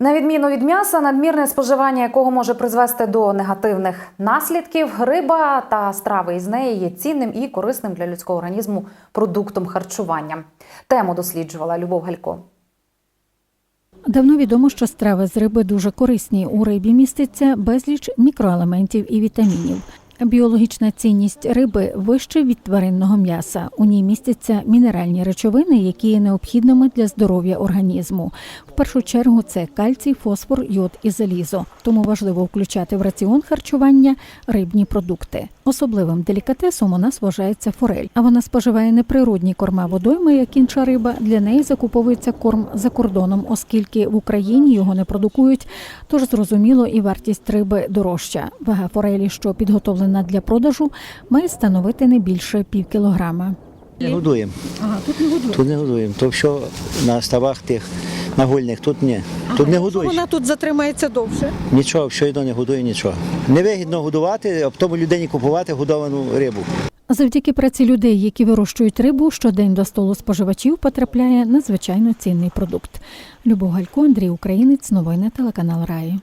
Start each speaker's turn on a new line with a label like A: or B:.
A: На відміну від м'яса, надмірне споживання якого може призвести до негативних наслідків, риба та страви із неї є цінним і корисним для людського організму продуктом харчування. Тему досліджувала Любов Галько.
B: Давно відомо, що страви з риби дуже корисні. У рибі міститься безліч мікроелементів і вітамінів. Біологічна цінність риби вище від тваринного м'яса. У ній містяться мінеральні речовини, які є необхідними для здоров'я організму. В першу чергу це кальцій, фосфор, йод і залізо. Тому важливо включати в раціон харчування рибні продукти. Особливим делікатесом у нас вважається форель, а вона споживає неприродні корма водойми, як інша риба. Для неї закуповується корм за кордоном, оскільки в Україні його не продукують. Тож зрозуміло, і вартість риби дорожча. Вага форелі, що підготовлена для продажу, має становити не більше пів кілограма.
C: Не годуємо.
B: Ага, тут не годують.
C: Тут не годуємо. То що на ставах тих нагульних, тут ні. Тут не годують.
D: Вона тут затримається довше.
C: Нічого, що йду не годує, нічого. Невигідно годувати, а потім людині купувати годовану рибу.
B: Завдяки праці людей, які вирощують рибу, щодень до столу споживачів потрапляє надзвичайно цінний продукт. Любов Галько, Андрій Українець, новини телеканал Раї.